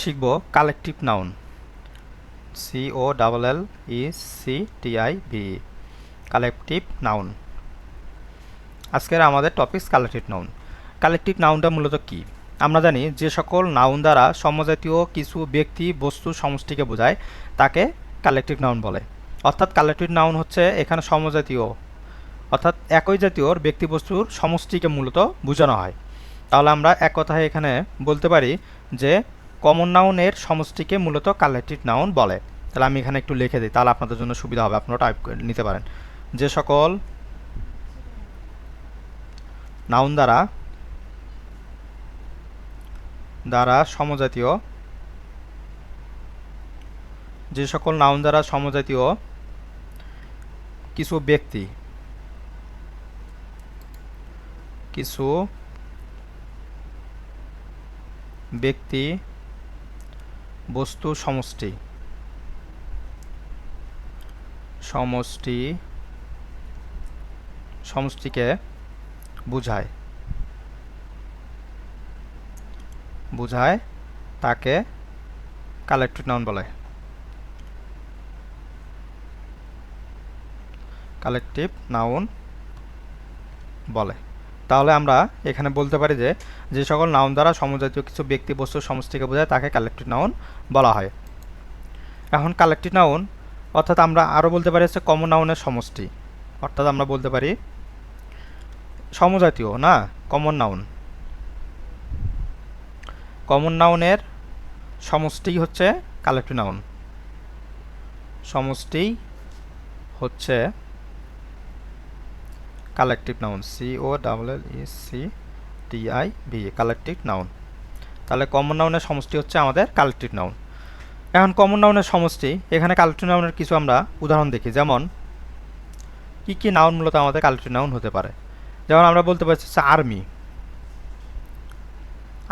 শিখব collective noun. C O double L E C T I V collective noun. আজকের আমাদের topics collective noun. Collective নাউনটা মূলত কি? আমরা জানি যে সকল নাউন দ্বারা সমজাতীয় কিছু ব্যক্তি, বস্তু, সমষ্টিকে বোঝায়, তাকে কালেকটিভ নাউন বলে। অর্থাৎ কালেকটিভ নাউন হচ্ছে এখানে সমজাতীয়, অর্থাৎ একই জাতীয় ব্যক্তি বস্তুর সমষ্টিকে মূলত বোঝানো হয়। তাহলে আমরা এক কথায় এখানে বলতে পারি যে কমন নাউনের সমষ্টিকে মূলত কালেক্টিভ নাউন বলে। তাহলে আমি এখানে একটু লিখে দিই, তাহলে আপনাদের জন্য সুবিধা হবে আপনারা টাইপ করে নিতে পারেন। যে সকল নাউন দ্বারা দ্বারা সমজাতীয়, যে সকল নাউন দ্বারা সমজাতীয় কিছু ব্যক্তি কিছু ব্যক্তি বস্তু সমষ্টি। সমষ্টি সমষ্টিকে বুঝায়। বুঝায় তাকে কালেক্টিভ নাউন বলে। কালেকটিভ নাউন বলে। তাহলে আমরা এখানে বলতে পারি যে যে সকল নাউন দ্বারা সমজাতীয় কিছু ব্যক্তি বস্তু সমষ্টিকে বোঝায়, তাকে কালেকটিভ নাউন বলা হয়। এখন কালেকটিভ নাউন অর্থাৎ আমরা আরও বলতে পারি হচ্ছে কমন নাউনের সমষ্টি। অর্থাৎ আমরা বলতে পারি সমজাতীয়, না? কমন নাউন কমন নাউনের সমষ্টি হচ্ছে কালেকটিভ নাউন সমষ্টি হচ্ছে collective noun C O double L E C T I V collective noun তাহলে কমন নাউনের সমষ্টি হচ্ছে আমাদের কালেকটিভ নাউন এখন কমন নাউনের সমষ্টি, এখানে কালেকটিভ নাউনের কিছু আমরা উদাহরণ দেখি। যেমন, কি কি নাউন মূলত আমাদের কালেকটিভ নাউন হতে পারে? যেমন আমরা বলতে পারছি আর্মি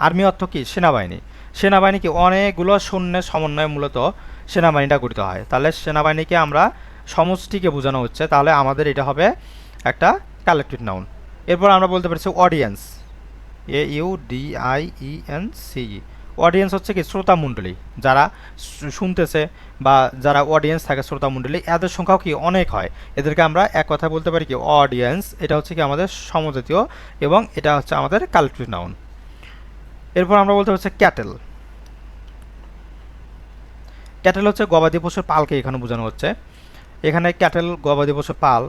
আর্মি অর্থ কি? সেনাবাহিনী। সেনাবাহিনী কি অনেকগুলো সৈন্যের সমন্বয়ে মূলত সেনাবাহিনীটা গঠিত হয়। তাহলে সেনাবাহিনীকে আমরা সমষ্টিকে বোঝানো হচ্ছে। তাহলে আমাদের এটা হবে একটা কালেকটিভ নাউন। এরপর আমরা বলতে পারছি audience A U D I E N C audience হচ্ছে কি শ্রোতা মণ্ডলী। যারা শুনতেছে বা যারা অডিয়েন্স থাকে শ্রোতা মণ্ডলী, এদের সংখ্যাও কি অনেক হয়? এদেরকে আমরা এক কথা বলতে পারি কি অডিয়েন্স এটা হচ্ছে কি আমাদের সমজাতীয় এবং এটা হচ্ছে আমাদের কালেকটিভ নাউন। এরপর আমরা বলতে পারছি ক্যাটেল। ক্যাটেল হচ্ছে গবাদি পশুর পালকে এখানে বোঝানো হচ্ছে। এখানে ক্যাটেল, গবাদি পশুর পাল,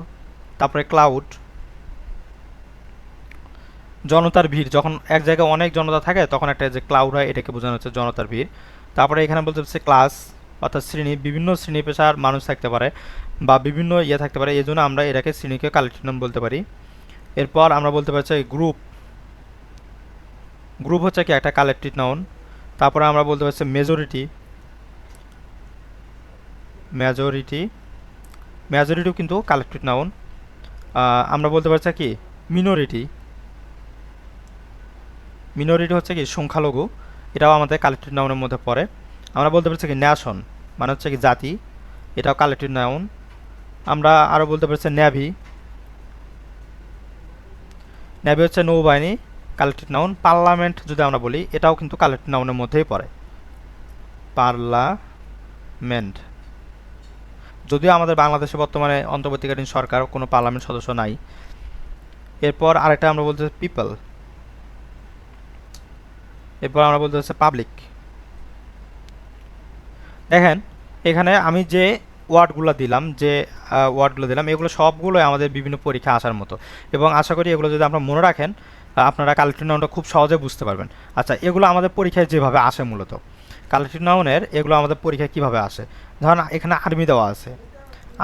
তারপরে ক্লাউড জনতার ভিড়, যখন এক জায়গায় অনেক জনতা থাকে, তখন একটা যে ক্লাউড হয়, এটাকে বোঝানো হচ্ছে জনতার ভিড়। তারপরে এখানে বলতে হচ্ছে ক্লাস অর্থাৎ শ্রেণি, বিভিন্ন শ্রেণি পেশার মানুষ থাকতে পারে বা বিভিন্ন ইয়ে থাকতে পারে এই জন্য আমরা এটাকে শ্রেণীকে কালেক্টিভ নাম বলতে পারি। এরপর আমরা বলতে পারছি গ্রুপ গ্রুপ হচ্ছে কি? একটা কালেক্টিভ নাউন তারপরে আমরা বলতে পারছি মেজরিটি মেজরিটি মেজরিটিও কিন্তু কালেক্টিভ নাউন আমরা বলতে পারছি কি? মিনোরিটি মিনোরিটি হচ্ছে কি সংখ্যালঘু, এটাও আমাদের কালেক্টিভ নাউনের মধ্যে পড়ে। আমরা বলতে পারছি কি ন্যাশন মানে হচ্ছে কি জাতি, এটাও কালেক্টিভ নাউন আমরা আরও বলতে পারছি ন্যাভি ন্যাভি হচ্ছে নৌবাহিনী কালেক্টিভ নাউন পার্লামেন্ট যদি আমরা বলি, এটাও কিন্তু কালেক্টিভ নাউনের মধ্যেই পড়ে। পার্লামেন্ট যদিও আমাদের বাংলাদেশে বর্তমানে অন্তর্বর্তীকালীন সরকার, কোনো পার্লামেন্ট সদস্য নাই। এরপর আরেকটা আমরা বলতে পিপল এরপর আমরা বলতে হচ্ছে পাবলিক দেখেন, এখানে আমি যে ওয়ার্ডগুলো দিলাম, যে ওয়ার্ডগুলো দিলাম, এগুলো সবগুলোই আমাদের বিভিন্ন পরীক্ষা আসার মতো। এবং আশা করি এগুলো যদি আপনারা মনে রাখেন আপনারা কালেক্টিভ নাউনটা খুব সহজে বুঝতে পারবেন। আচ্ছা এগুলো আমাদের পরীক্ষায় যেভাবে আসে মূলত। কালেক্টিভ নাউনের এগুলো আমাদের পরীক্ষায় কীভাবে আসে? ধরেন এখানে আর্মি দেওয়া আছে।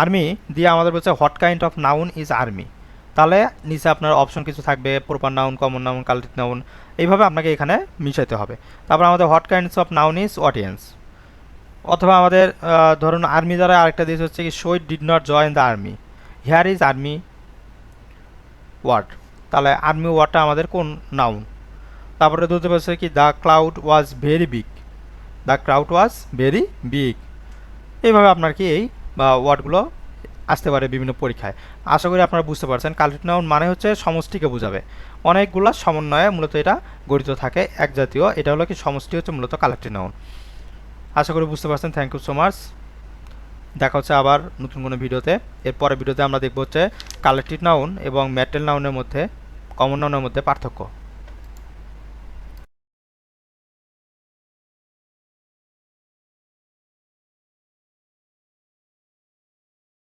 আর্মি দিয়ে আমাদের বলছে what kind of noun is army তাহলে নিচে আপনার অপশন কিছু থাকবে proper noun common noun collective noun এইভাবে আপনাকে এখানে মিশাইতে হবে। তারপর আমাদের what kinds of noun is audience অথবা আমাদের ধরুন আর্মি দ্বারা আরেকটা দিয়েছে হচ্ছে কি showed did not join the army here is army word তাহলে আর্মি ওয়ার্ডটা আমাদের কোন নাউন তারপরে ধরতে পারছে কি the cloud was very big the cloud was very big এইভাবে আপনার কি এই ওয়ার্ডগুলো আসতে পারে বিভিন্ন পরীক্ষায়। আশা করি আপনারা বুঝতে পারছেন কালেক্টিভ নাউন মানে হচ্ছে সমষ্টিকে বোঝাবে। অনেকগুলা সমন্বয়ে মূলত এটা গঠিত থাকে, এক জাতীয়। এটা হলো কি, সমষ্টি হচ্ছে মূলত কালেক্টিভ নাউন। আশা করি বুঝতে পারছেন থ্যাংক ইউ সো মাচ দেখা হচ্ছে আবার নতুন কোনো ভিডিওতে। এর পরের ভিডিওতে আমরা দেখব হচ্ছে কালেক্টিভ নাউন এবং ম্যাটেল নাউনের মধ্যে কমন নাউনের মধ্যে পার্থক্য।